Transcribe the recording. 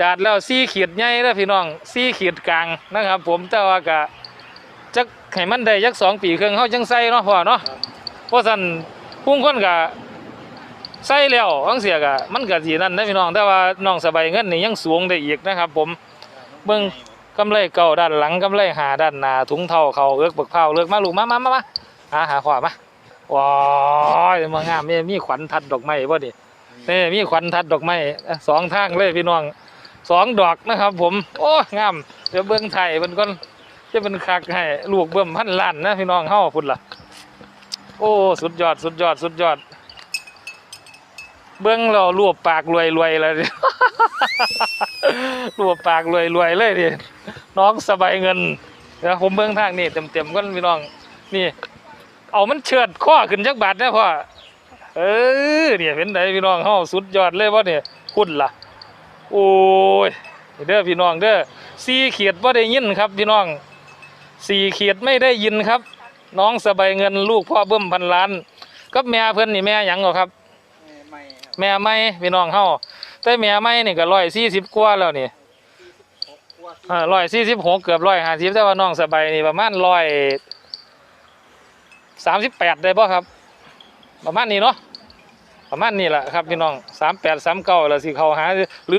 จัดแล้วซี่ขีดใหญ่แล้วพี่น้องซี่ขีดกลางนะครับ ผมแต่ว่าก็จักให้มันได้จักสองปีครึ่งเฮาจังใส่เนาะพ่อเนาะเพราะซั่นพุ่งคนก็ใส่แล้วจังเสียก็มันก็สินั่นนะพี่น้องแต่ว่าน้องสบายเงินนี่ยังสูงได้อีกนะครับ ผมเบิ่งกำไรเก่าด้านหลังกำไรหาด้านหน้าถุงเท้าเขาเอิกบักเผาเลิกมาลูกมามามามาหาหาขวามาว้ายมางามมีมีขวัญทัดดอกไม้บ่ดินี่มีขวัญทัดดอกไม้สองทางเลยพี่น้อง สองดอกนะครับ ผม โอ้งามเดี๋ยวเบิ้องไทยมันก่อนจะเป็นคักให้ลูกเบิ่มพันล้านนะพี่น้องเฮาพุ่นล่ะ โอ้สุดยอดสุดยอดสุดยอด เบิ้องเรารวบปากรวยรวยเลยดิรวบปากรวยรวยเลยดิน้องสบายเงินเดี๋ยวผมเบิ้องทางนี่เต็มเต็มกันพี่น้องนี่ เอามันเชิดข้อขึ้นจักบาทนะพ่อเออเนี่ยเป็นไดพี่น้องเฮาสุดยอดเลยบ่เนี่ยคุณล่ะ โอ้ยเด้อพี่น้องเด้อสี่เขียดบ่าได้ยินครับพี่น้องสี่เขียดไม่ได้ยินครับ น้องสบายเงินลูกพ่อเบิ่มพันล้านกับแม่เพิ่อนนี่แม่หยังเหรอครับไม่ครับ แม่ไม่พี่น้องเฮาแต่แม่ไม่นี่ก็ร้อยสี่สิบกว่าแล้วนี่กลัวร้อยสี่สิบหกเกือบร้อยห้าสิบแต่ว่าน้องสบายนี่ประมาณร้อยสามสิบแปดได้ป่ะครับ ประมาณนี้เนาะประมาณนี้แหละครับพี่น้องสามแปดสามเก้าแล้วสิเขาหาหรือ